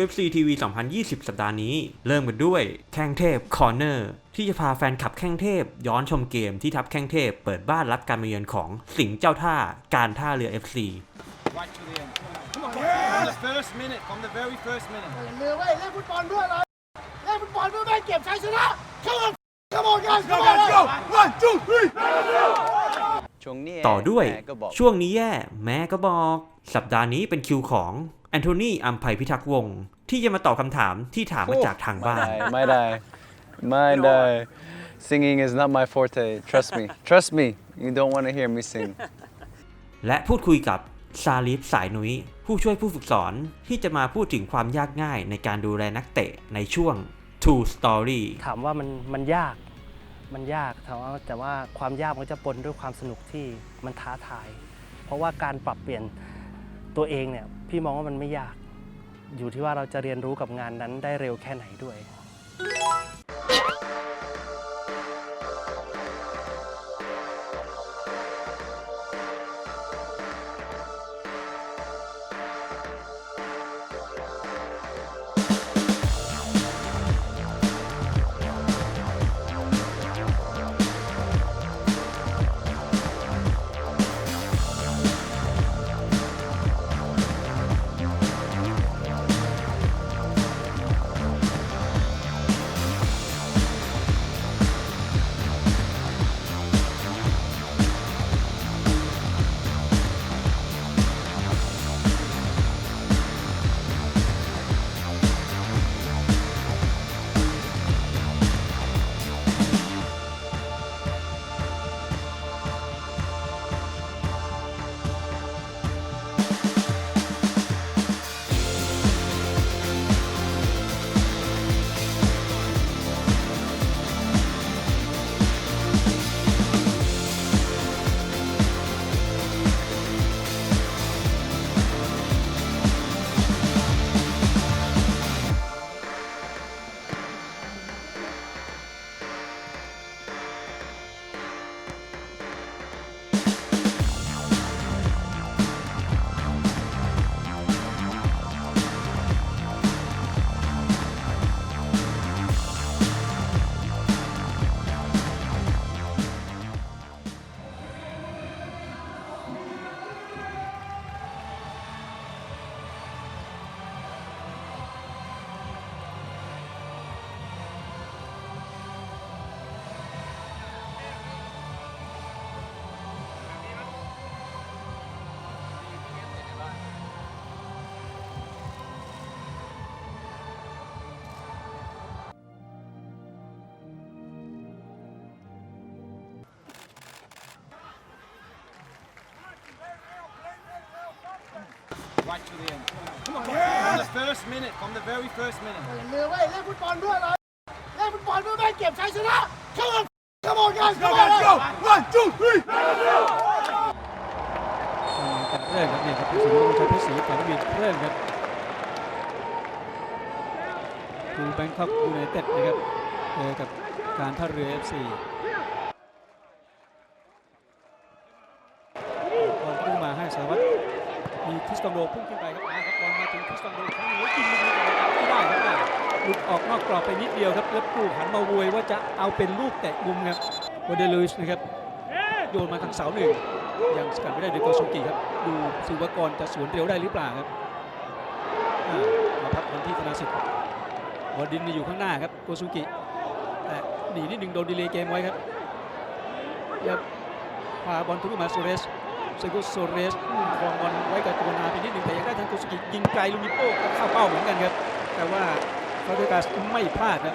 True View FC TV 2020 สัปดาห์นี้ เริ่มกันด้วยแข้งเทพคอร์เนอร์ที่จะพาแฟนคลับแข้งเทพ ย้อนชมเกมที่ทัพแข้งเทพ เปิดบ้านรับการมาเยือนของสิงห์เจ้าท่าการท่าเรือ FC right to the end. Come on, from the first minute, from the very first minute. อย่าลืมเว้ยเล่นฟุตบอลเพื่ออะไรเล่นฟุตบอลเพื่อไม่ให้เก็บชัยชนะ Come on Come on guys Come on go one two three ช่วงนี้ต่อด้วยแม่ก็บอกช่วงนี้แย่แม้ก็บอก สัปดาห์นี้เป็นคิวของ แอนโทนีอัมไพพิทักษ์วงศ์ที่จะมาตอบคำถามที่ถามมาจากทางบ้าน ไม่ได้ ไม่ได้ singing is not my forte trust me trust me you don't want to hear me sing และพูดคุยกับซาลิฟสายนุ้ยผู้ช่วยผู้ฝึกสอนที่จะมาพูดถึงความยากง่ายในการดูแลนักเตะในช่วง Two Story ถามว่ามันมันยากมันยากแต่ว่าแต่ว่าความยากมันก็จะปนด้วยความสนุกที่มันท้าทาย เพราะว่าการปรับเปลี่ยนตัวเองเนี่ย พี่มองว่ามันไม่ยาก อยู่ที่ว่าเราจะเรียนรู้กับงานนั้นได้เร็วแค่ไหนด้วย Right to the end. Come on, from the first minute, from the very first minute. อย่าลืมเว้ยเล่นฟุตบอลเพื่ออะไรเล่นฟุตบอลเพื่อไม่ให้เก็บชัยชนะ Come on Come on guys Come on go one two three การเริ่มครับเนี่ยครับผู้สิงห์ชัยเพชรศรีการบินเริ่มครับคือแบงคอกยูไนเต็ดนะครับเจอกับการท่าเรือ FC บอลพุ่งมาให้สารวัตรมีคริ สตองโดพุ่งขึ้นไปครับมาครับบอลมาถึงคริสตองโดครั้งนึงแล้วยิงลูกนี้ไม่ได้ครับอะหลุดออกนอกกรอบไปนิดเดียวครับแล้วผู้หันมาโวยว่าจะเอาเป็นลูกแตะมุมครับโอเดลูสนะครับโยนมาทางเสาหนึ่งยังสกัดไม่ได้โดยโกซุกิครับดูสุวกรจะสวนเร็วได้หรือเปล่าครับมาพักบอลที่ธนาสิทธิ์บอลดินอยู่ข้างหน้าครับโกซุกิแต่หนีนิดหนึ่งโดนดีเลย์เกมไว้ครับยับพาบอลทะลุมาโซเรส เซกุโซเรสครองบอลไว้กับตัวนาไปนิดหนึ่งแต่ยังได้ทางโกซุกิยิงไกลลูกนิโป้เข้าเป้าเหมือนกันครับ แต่ว่าฟาเดกาสไม่พลาดครับ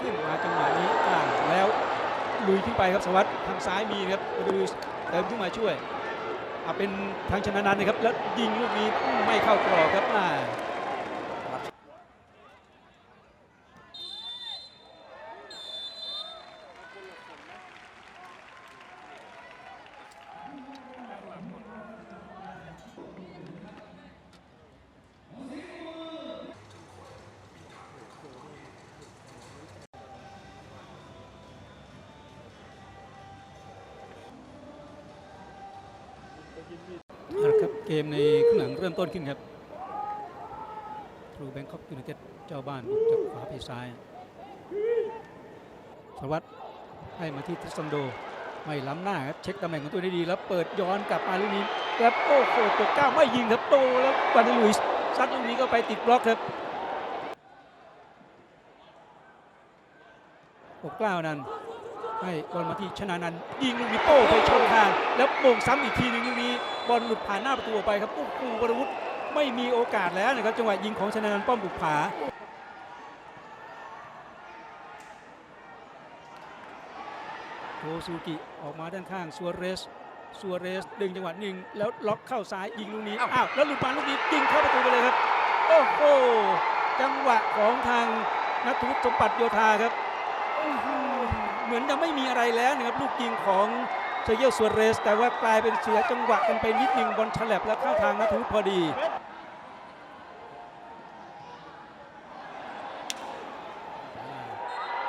ขึ้นมาจังหวะนี้อ่าแล้วลุยขึ้นไปครับสวัสด์ทางซ้ายมีครับโอเดลูสเติมขึ้นมาช่วยอ่าเป็นทางชนะนันนะครับแล้วยิงลูกนี้ไม่เข้ากรอบครับอ่า ต้นขึ้นครับทรูแบงคอกยูไนเต็ดเจ้าบ้านจากขวาไปซ้ายสวัสดิ์ให้มาที่ทิสตันโดไม่ล้ำหน้าครับเช็คตำแหน่งของตัวได้ดีแล้วเปิดย้อนกลับมาลูกนี้แล้วโอ้โหปกเก้าไม่ยิงครับโตแล้ววันลุยซัดลูกนี้ก็ไปติดบล็อกครับปกเกล้านั้นให้บอลมาที่ชนะนันยิงลูกนี้โป้ไปชนคานแล้วโป่งซ้ำอีกทีหนึงลูกนี้ บอลหลุดผ่านหน้าประตูออกไปครับโอ้โหวรวุฒิไม่มีโอกาสแล้วนะครับจังหวะยิงของชนะนันท์ป้อมบุกผาโทซูกิออกมาด้านข้างซัวเรสซัวเรสดึงจังหวะหนึ่งแล้วล็อกเข้าซ้ายยิงลูกนี้อ้าวแล้วหลุดมาลูกนี้ยิงเข้าประตูไปเลยครับโอ้โหจังหวะของทางนัทวุฒิสมบัติโยธาครับอื้อหือเหมือนจะไม่มีอะไรแล้วนะครับลูกยิงของ เซเยลซัวเรส แต่ว่ากลายเป็นเสียจังหวะกันไปนิดหนึงบอลฉลับแล้วเข้าทางนัทวุฒิพอดี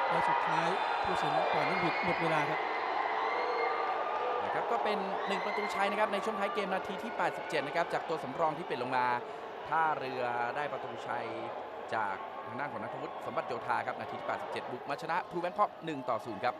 แล้วสุดท้ายผู้สินปล่อยนักบิดหมดเวลาครับนะครับก็เป็น 1 ประตูชัยนะครับในช่วงท้ายเกมนาทีที่ 87 นะครับจากตัวสำรองที่เปลี่ยนลงมาท่าเรือได้ประตูชัยจากทางด้านของนัทวุฒิสมบัติโยธาครับนาทีที่ 87 บุกมาชนะทรูแบงคอก1ต่อ 0 ครับ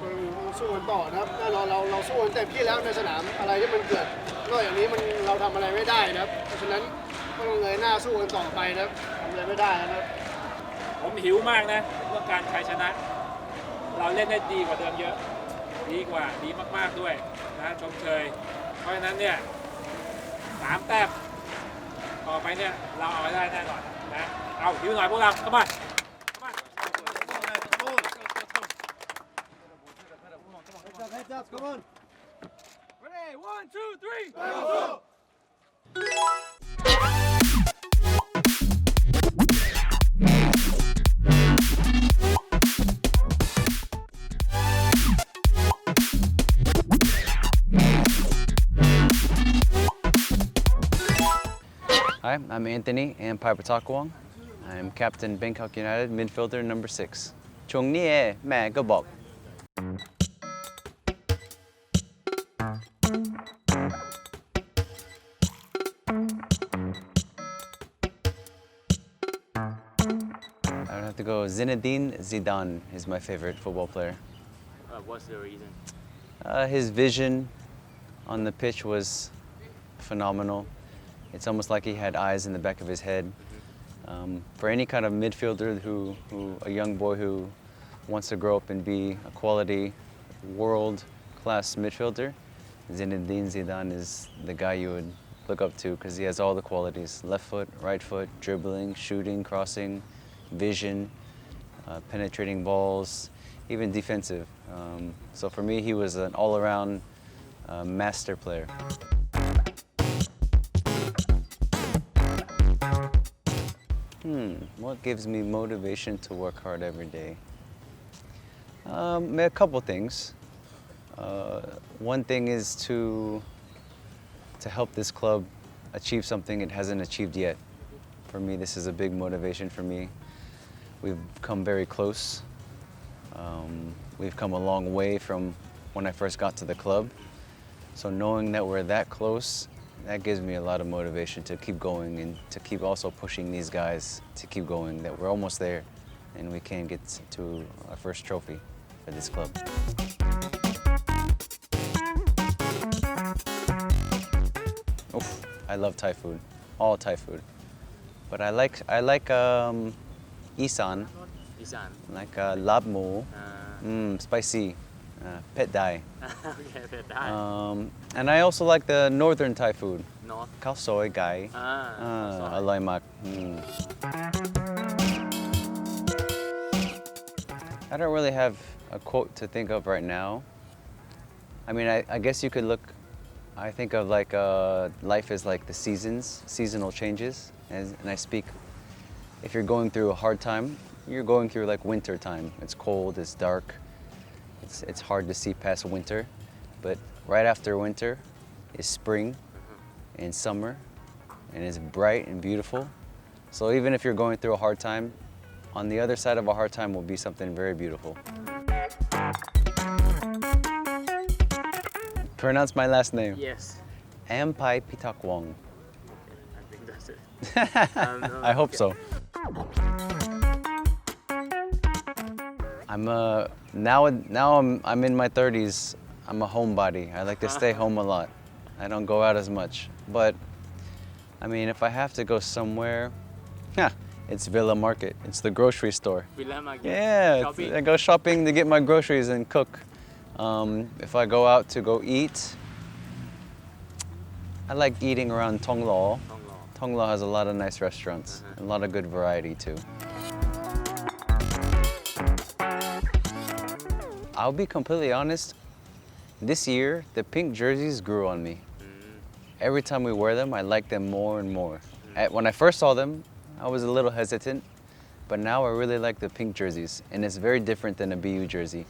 มันสู้กันต่อนะครับแน่นอนเราเราสู้กันเต็มที่แล้วในสนามอะไรที่มันเกิดนอกจากนี้มันเราทำอะไรไม่ได้นะครับ เพราะฉะนั้นก็ต้องเงยหน้าสู้กันต่อไปนะครับทำอะไรไม่ได้นะครับ ผมหิวมากนะเรื่องการชัยชนะ เราเล่นได้ดีกว่าเดิมเยอะ ดีกว่าดีมากๆด้วย นะชมเชย เพราะฉะนั้นเนี่ยสามแต้มต่อไปเนี่ยเราเอาไว้ได้แน่นอนนะเอาหิวหน่อยพวกเราเข้ามาเข้ามา Ready? One, two, three. Hi, I'm Anthony and Piper Takwong. I'm captain Bangkok United, midfielder number six. Chung nie me go bok. I would have to go Zinedine Zidane is my favorite football player. Uh, what's the reason? Uh, his vision on the pitch was phenomenal. It's almost like he had eyes in the back of his head. Um, for any kind of midfielder who, who, a young boy who wants to grow up and be a quality world class midfielder, Zinedine Zidane is the guy you would look up to because he has all the qualities left foot, right foot, dribbling, shooting, crossing, vision, uh, penetrating balls, even defensive. Um, so for me, he was an all around uh, master player. Hmm, what gives me motivation to work hard every day? Um, a couple things. Uh, one thing is to to help this club achieve something it hasn't achieved yet. For me, this is a big motivation for me. We've come very close. Um, we've come a long way from when I first got to the club. So knowing that we're that close, that gives me a lot of motivation to keep going and to keep also pushing these guys to keep going. That we're almost there, and we can get to our first trophy for this club. Oof, I love Thai food, all Thai food. But I like I like um, Isan, Isan. like uh, lab mo, Uh, mm, spicy, uh, pet dai. okay, but that. Um, and I also like the northern Thai food, North. khao soi gai. Ah, Ah, sorry. aloi mak. Mm. I don't really have a quote to think of right now. I mean, I, I guess you could look. I think of like uh, life is like the seasons, seasonal changes, and, and I speak. If you're going through a hard time, you're going through like winter time. It's cold, it's dark, it's it's hard to see past winter, but right after winter is spring, and summer, and it's bright and beautiful. So even if you're going through a hard time, on the other side of a hard time will be something very beautiful. Pronounce my last name. Yes. Ampai Pitakwong. I think that's it. Um, no, I hope okay. so. I'm a now now I'm I'm in my 30s. I'm a homebody. I like to stay home a lot. I don't go out as much. But I mean, if I have to go somewhere, yeah, it's Villa Market. It's the grocery store. Villa Market. Yeah, Shopping. I go shopping to get my groceries and cook. Um, if I go out to go eat, I like eating around Tonglo. Tonglo. Has a lot of nice restaurants, Uh-huh. a lot of good variety too. I'll be completely honest. This year, the pink jerseys grew on me. Every time we wear them, I like them more and more. At- When I first saw them, I was a little hesitant, but now I really like the pink jerseys, and it's very different than a BU jersey.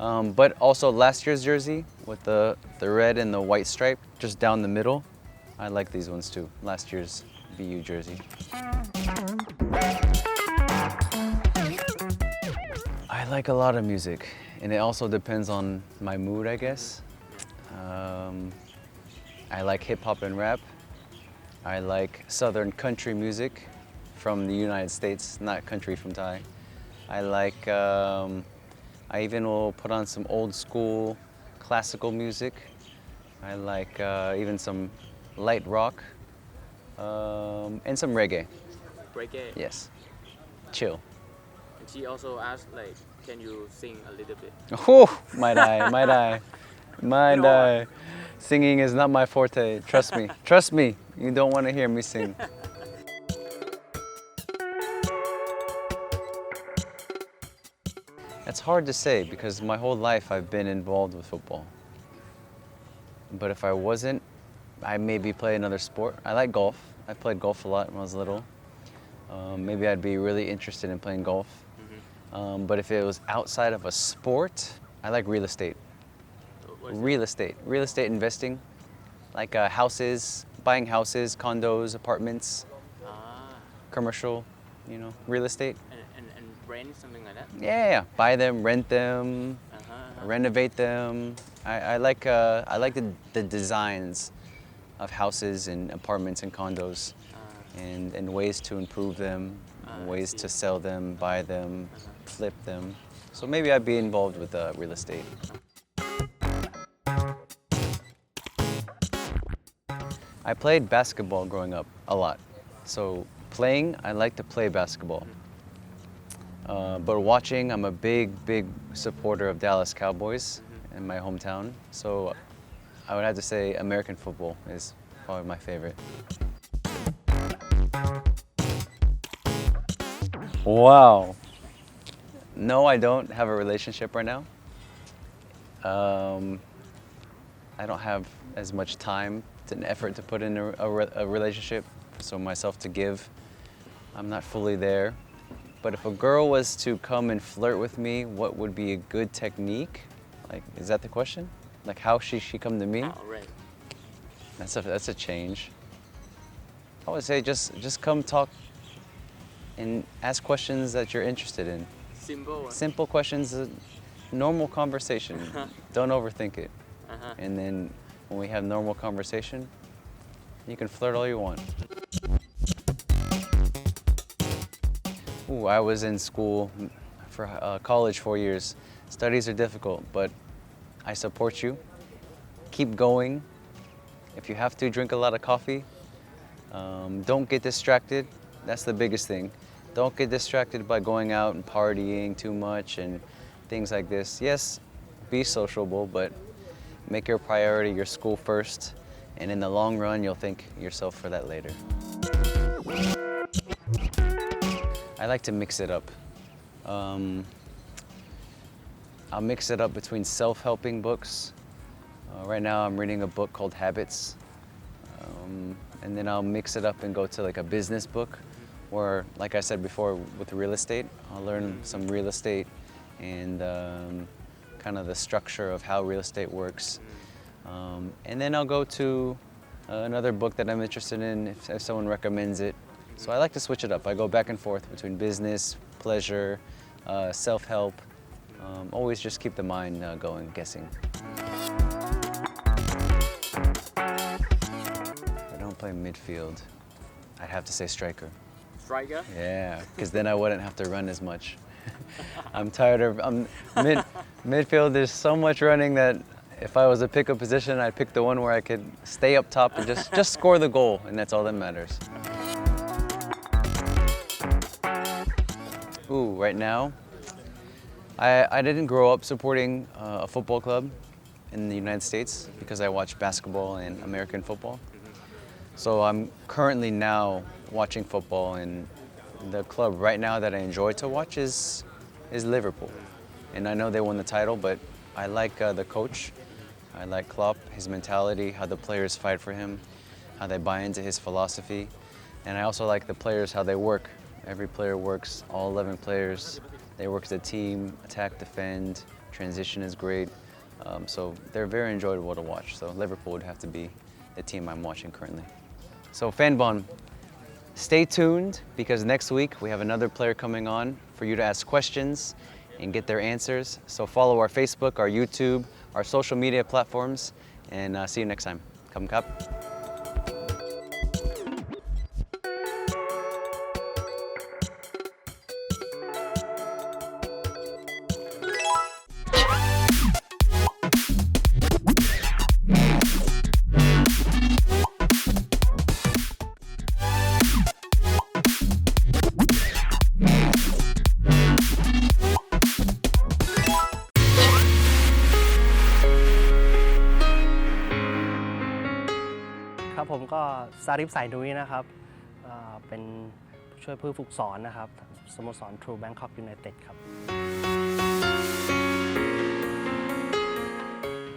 Um, but also last year's jersey with the, the red and the white stripe just down the middle, I like these ones too. Last year's BU jersey. I like a lot of music, and it also depends on my mood, I guess. Um, I like hip hop and rap. I like southern country music from the United States, not country from Thai. I like, um, I even will put on some old school classical music. I like uh, even some light rock um, and some reggae. Reggae. Yes. Chill. And she also asked, like, can you sing a little bit? Oh, might I, might I, might You know I. Singing is not my forte. Trust me. Trust me. You don't want to hear me sing. It's hard to say because my whole life I've been involved with football. But if I wasn't, I maybe play another sport. I like golf. I played golf a lot when I was little. Um, maybe I'd be really interested in playing golf. Um, but if it was outside of a sport, I like real estate. What is it? Real estate, real estate investing, like uh, houses, buying houses, condos, apartments, Ah, commercial, you know, real estate. and, and, and rent, something like that? Yeah, yeah, buy them, rent them, Uh-huh, uh-huh. renovate them. I, I like uh, I like the, the designs of houses and apartments and condos, Ah, and, and ways to improve them, Ah, ways to sell them, buy them, Uh-huh. Flip them. So maybe I'd be involved with uh, real estate. I played basketball growing up a lot. So playing, I like to play basketball. Uh, but watching, I'm a big, big supporter of Dallas Cowboys in my hometown. So I would have to say American football is probably my favorite. Wow. No, I don't have a relationship right now. Um, I don't have as much time and effort to put in a, a, a relationship, so myself to give. I'm not fully there. But if a girl was to come and flirt with me, what would be a good technique? Like, is that the question? Like, how should she come to me? Oh, right. That's a that's a change. I would say just just come talk and ask questions that you're interested in. Simple. Simple questions, uh, normal conversation. Don't overthink it. Uh-huh. And then when we have normal conversation, you can flirt all you want. Ooh, I was in school for uh, college four years. Studies are difficult, but I support you. Keep going. If you have to, drink a lot of coffee. Um, don't get distracted. That's the biggest thing. Don't get distracted by going out and partying too much and things like this. Yes, be sociable, but make your priority your school first. And in the long run, you'll thank yourself for that later. I like to mix it up. Um, I'll mix it up between self-helping books. Uh, right now, I'm reading a book called Habits, um, and then I'll mix it up and go to like a business book, where, like I said before, with real estate, I'll learn some real estate and um, kind of the structure of how real estate works. Um, and then I'll go to uh, another book that I'm interested in if, if someone recommends it. So I like to switch it up. I go back and forth between business, pleasure, uh, self help. Um, always just keep the mind uh, going, guessing. I don't play midfield, I'd have to say striker. Yeah, because then I wouldn't have to run as much. I'm tired of I'm mid midfield. There's so much running that if I was a position, I'd pick the one where I could stay up top and just just score the goal, and that's all that matters. Ooh, right now, I I didn't grow up supporting uh, a football club in the United States because I watch basketball and American football. So I'm currently now watching football, and the club right now that I enjoy to watch is is Liverpool. And I know they won the title, but I like uh, the coach. I like Klopp, his mentality, how the players fight for him, how they buy into his philosophy, and I also like the players how they work. Every player works, all 11 players. They work as a team, attack, defend. Transition is great. Um, so they're very enjoyable to watch. So Liverpool would have to be the team I'm watching currently. So Fanbon, stay tuned because next week we have another player coming on for you to ask questions and get their answers. So follow our Facebook, our YouTube, our social media platforms, and uh, see you next time. Come Cup. ริฟสายนุ้ยนะครับเป็นผู้ช่วยผู้ฝึกสอนนะครับสโมสร True Bangkok United ครับ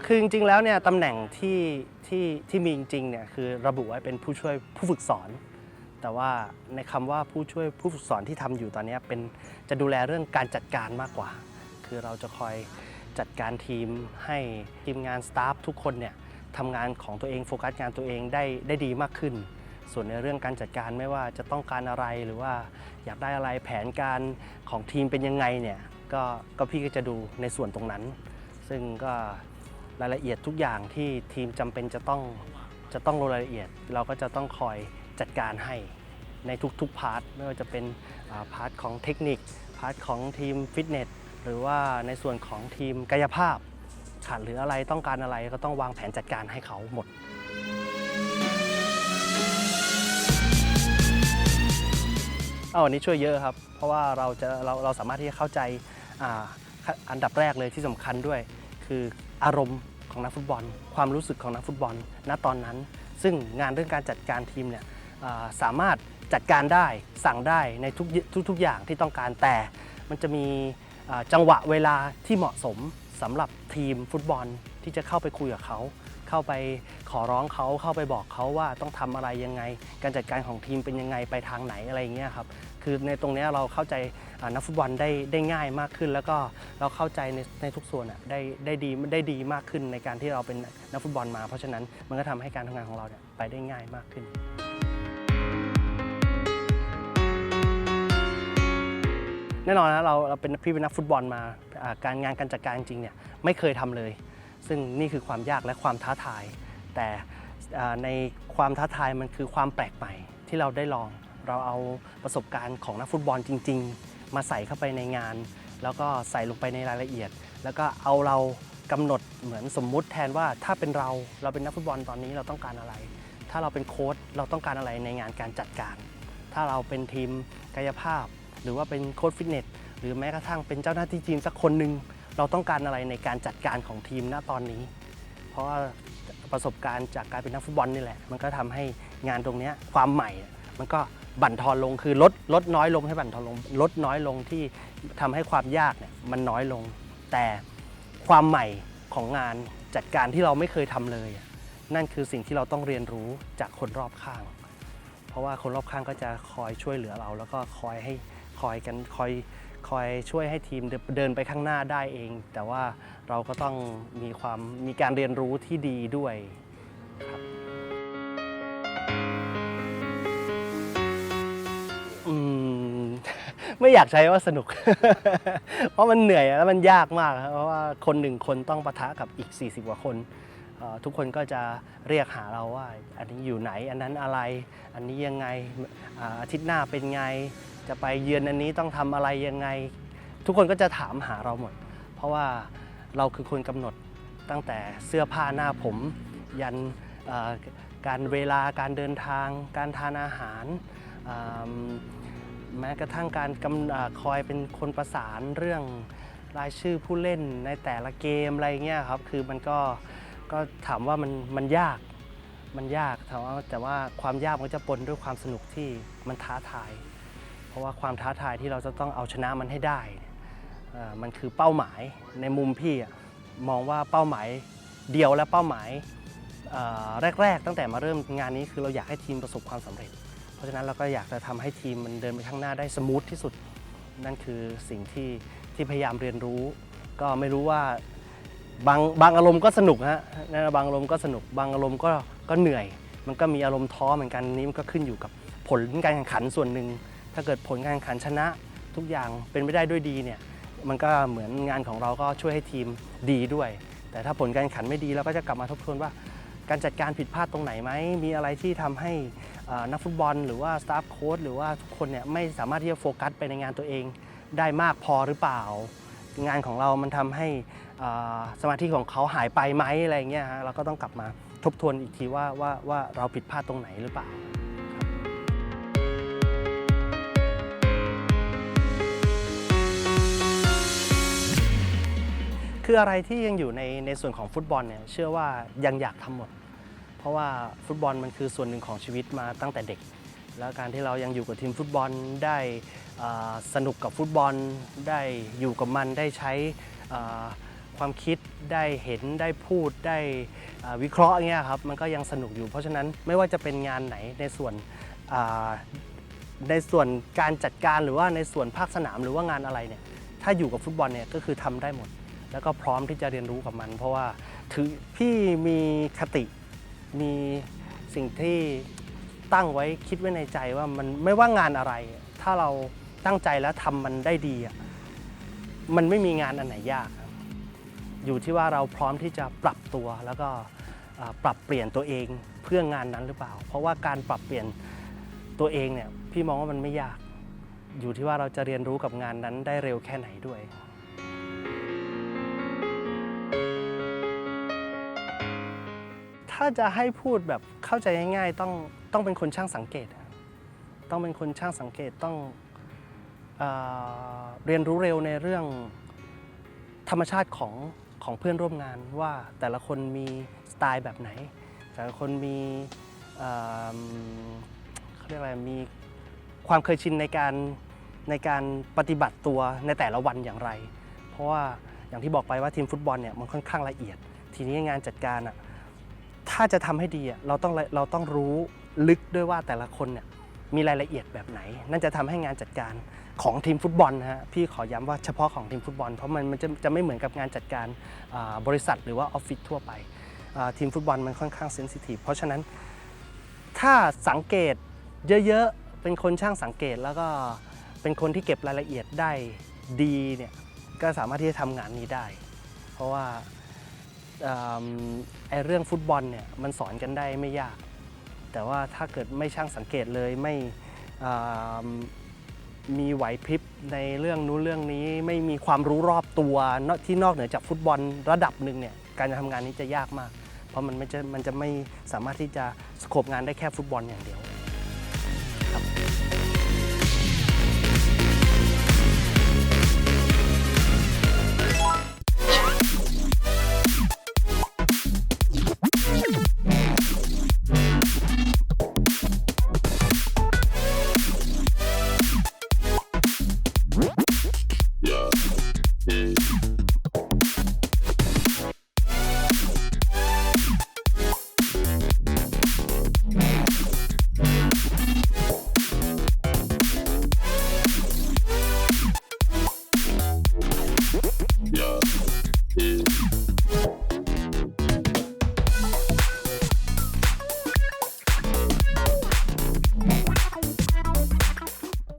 คือจริงๆแล้วเนี่ยตำแหน่งที่ที่ที่มีจริงเนี่ยคือระบุไว้เป็นผู้ช่วยผู้ฝึกสอน แต่ว่าในคำว่าผู้ช่วยผู้ฝึกสอนที่ทำอยู่ตอนนี้เป็นจะดูแลเรื่องการจัดการมากกว่า คือเราจะคอยจัดการทีมให้ทีมงานสตาฟทุกคนเนี่ย ทำงานของตัวเองโฟกัสงานตัวเองได้ได้ดีมากขึ้น ส่วนในเรื่องการจัดการไม่ว่าจะต้องการอะไรหรือว่าอยากได้อะไรแผนการของทีมเป็นยังไงเนี่ยก็ก็พี่ก็จะดูในส่วนตรงนั้น ซึ่งก็รายละเอียดทุกอย่างที่ทีมจำเป็นจะต้องจะต้องลงรายละเอียด เราก็จะต้องคอยจัดการให้ในทุกๆพาร์ทไม่ว่าจะเป็นาพาร์ทของเทคนิคพาร์ทของทีมฟิตเนสหรือว่าในส่วนของทีมกายภาพ ขาดเหรืออะไรต้องการอะไรก็ต้องวางแผนจัดการให้เขาหมด เอาอันนี้ช่วยเยอะครับ เพราะว่าเราจะเราเราสามารถที่จะเข้าใจออันดับแรกเลยที่สำคัญด้วย คืออารมณ์ของนักฟุตบอล ความรู้สึกของนักฟุตบอล ณตอนนั้น ซึ่งงานเรื่องการจัดการทีมเนี่ยสามารถจัดการได้สั่งได้ในทุกทุกทุกอย่างที่ต้องการแต่ มันจะมีจังหวะเวลาที่เหมาะสม สำหรับทีมฟุตบอลที่จะเข้าไปคุยกับเขา เข้าไปขอร้องเขาเข้าไปบอกเขาว่าต้องทำอะไรยังไง การจัดการของทีมเป็นยังไงไปทางไหนอะไรอย่างเงี้ยครับคือในตรงนี้เราเข้าใจนักฟุตบอลได้ได้ง่ายมากขึ้น แล้วก็เราเข้าใจในในทุกส่วนอะได้ได้ดีได้ดีมากขึ้นในการที่เราเป็นนักฟุตบอลมา เพราะฉะนั้นมันก็ทำให้การทำงานของเราเนี่ยไปได้ง่ายมากขึ้น แน่นอนนะเราเราเป็นพี่เป็นนักฟุตบอลมาการงานการจัดการจริงเนี่ยไม่เคยทำเลย ซึ่งนี่คือความยากและความท้าทาย แต่ในความท้าทายมันคือความแปลกใหม่ที่เราได้ลอง เราเอาประสบการณ์ของนักฟุตบอลจริง ๆ มาใส่เข้าไปในงาน แล้วก็ใส่ลงไปในรายละเอียด แล้วก็เอาเรากำหนดเหมือนสมมุติแทนว่าถ้าเป็นเราเราเป็นนักฟุตบอลตอนนี้เราต้องการอะไร ถ้าเราเป็นโค้ชเราต้องการอะไรในงานการจัดการ ถ้าเราเป็นทีมกายภาพ หรือว่าเป็นโค้ชฟิตเนสหรือแม้กระทั่งเป็นเจ้าหน้าที่ทีมสักคนหนึ่งเราต้องการอะไรในการจัดการของทีมณตอนนี้ เพราะว่าประสบการณ์จากการเป็นนักฟุตบอลนี่แหละ มันก็ทำให้งานตรงนี้ความใหม่ มันก็บั่นทอนลงคือลดลดน้อยลงให้บั่นทอนลงลดน้อยลงที่ทำให้ความยากเนี่ยมันน้อยลง แต่ความใหม่ของงานจัดการที่เราไม่เคยทำเลย นั่นคือสิ่งที่เราต้องเรียนรู้จากคนรอบข้าง เพราะว่าคนรอบข้างก็จะคอยช่วยเหลือเรา แล้วก็คอยให้ คอยกันคอยคอยช่วยให้ทีมเดินไปข้างหน้าได้เอง แต่ว่าเราก็ต้องมีความมีการเรียนรู้ที่ดีด้วยครับอืมไม่อยากใช้ว่าสนุก เพราะมันเหนื่อยแล้วมันยากมาก เพราะว่าคนหนึ่งคนต้องปะทะกับอีก 40 กว่าคนทุกคนก็จะเรียกหาเราว่า อันนี้อยู่ไหน อันนั้นอะไร อันนี้ยังไงอาทิตย์หน้าเป็นไง จะไปเยือนอันนี้ต้องทำอะไรยังไง ทุกคนก็จะถามหาเราหมด เพราะว่าเราคือคนกำหนดตั้งแต่เสื้อผ้าหน้าผม ยันการเวลาการเดินทาง การทานอาหาร แม้กระทั่งการกำอ่าคอยเป็นคนประสานเรื่องรายชื่อผู้เล่นในแต่ละเกมอะไรเงี้ยครับคือมันก็ก็ถามว่ามันมันยากมันยากแต่ว่าแต่ว่าความยากมันจะปนด้วยความสนุกที่มันท้าทาย เพราะว่าความท้าทายที่เราจะต้องเอาชนะมันให้ได้ มันคือเป้าหมายในมุมพี่มองว่าเป้าหมายเดียวและเป้าหมายแรก ๆ ตั้งแต่มาเริ่มงานนี้คือเราอยากให้ทีมประสบความสำเร็จ เพราะฉะนั้นเราก็อยากจะทำให้ทีมมันเดินไปข้างหน้าได้สมูทที่สุด นั่นคือสิ่งที่ที่พยายามเรียนรู้ ก็ไม่รู้ว่าบางบางอารมณ์ก็สนุกฮะนะบางอารมณ์ก็สนุก บางอารมณ์ก็ก็เหนื่อย มันก็มีอารมณ์ท้อเหมือนกันนี้มันก็ขึ้นอยู่กับผลการแข่งขันส่วนหนึ่ง ถ้าเกิดผลการแข่งขันชนะทุกอย่างเป็นไปได้ด้วยดีเนี่ยมันก็เหมือนงานของเราก็ช่วยให้ทีมดีด้วย แต่ถ้าผลการแข่งขันไม่ดีเราก็จะกลับมาทบทวนว่า การจัดการผิดพลาดตรงไหนไหมมีอะไรที่ทำให้นักฟุตบอล หรือว่าสตาฟโค้ชหรือว่าทุกคนเนี่ยไม่สามารถที่จะโฟกัสไปในงานตัวเอง ได้มากพอหรือเปล่า งานของเรามันทำให้สมาธิของเขาหายไปไหมอะไรเงี้ยฮะเราก็ต้องกลับมาทบทวนอีกทีว่าว่าว่าเราผิดพลาดตรงไหนหรือเปล่า คืออะไรที่ยังอยู่ในในส่วนของฟุตบอลเนี่ยเชื่อว่ายังอยากทำหมด เพราะว่าฟุตบอลมันคือส่วนหนึ่งของชีวิตมาตั้งแต่เด็ก แล้วการที่เรายังอยู่กับทีมฟุตบอลได้สนุกกับฟุตบอล ได้อยู่กับมันได้ใช้ความคิดได้เห็นได้พูดได้วิเคราะห์อย่างเงี้ยครับมันก็ยังสนุกอยู่ เพราะฉะนั้นไม่ว่าจะเป็นงานไหนในส่วนในส่วนการจัดการหรือว่าในส่วนภาคสนามหรือว่างานอะไรเนี่ยถ้าอยู่กับฟุตบอลเนี่ยก็คือทำได้หมด แล้วก็พร้อมที่จะเรียนรู้กับมัน เพราะว่าถือพี่มีคติมีสิ่งที่ตั้งไว้คิดไว้ในใจว่ามันไม่ว่างานอะไร ถ้าเราตั้งใจแล้วทำมันได้ดีมันไม่มีงานอันไหนยาก อยู่ที่ว่าเราพร้อมที่จะปรับตัวแล้วก็ปรับเปลี่ยนตัวเองเพื่องานนั้นหรือเปล่า เพราะว่าการปรับเปลี่ยนตัวเองเนี่ยพี่มองว่ามันไม่ยาก อยู่ที่ว่าเราจะเรียนรู้กับงานนั้นได้เร็วแค่ไหนด้วย ถ้าจะให้พูดแบบเข้าใจง่ายๆ ต้องต้องเป็นคนช่างสังเกต ต้องเป็นคนช่างสังเกตต้องเอเรียนรู้เร็วในเรื่องธรรมชาติของของเพื่อนร่วมงานว่าแต่ละคนมีสไตล์แบบไหน แต่ละคนมีเเขาเรียกอะไรมีความเคยชินในการในการปฏิบัติตัวในแต่ละวันอย่างไร เพราะว่าอย่างที่บอกไปว่าทีมฟุตบอลเนี่ยมันค่อนข้างละเอียด ทีนี้งานจัดการอะ ถ้าจะทำให้ดีเราต้องเราต้องรู้ลึกด้วยว่าแต่ละคนเนี่ยมีรายละเอียดแบบไหน นั่นจะทำให้งานจัดการของทีมฟุตบอลนะฮะพี่ขอย้ำว่าเฉพาะของทีมฟุตบอล เพราะมันมันจะจะไม่เหมือนกับงานจัดการบริษัทหรือว่าออฟฟิศทั่วไปทีมฟุตบอลมันค่อนข้างเซนซิทีฟเพราะฉะนั้นถ้าสังเกตเยอะๆ เป็นคนช่างสังเกตแล้วก็เป็นคนที่เก็บรายละเอียดได้ดีเนี่ยก็สามารถที่จะทำงานนี้ได้ เพราะว่า เอิ่มไอเรื่องฟุตบอลเนี่ยมันสอนกันได้ไม่ยาก แต่ว่าถ้าเกิดไม่ช่างสังเกตเลยไม่เอิ่มมีไหวพริบในเรื่องนู้นเรื่องนี้ไม่มีความรู้รอบตัวนอกที่นอกเหนือจากฟุตบอลระดับหนึ่งเนี่ยการจะทำงานนี้จะยากมาก เพราะมันไม่จะมันจะไม่สามารถที่จะสโคปงานได้แค่ฟุตบอลอย่างเดียว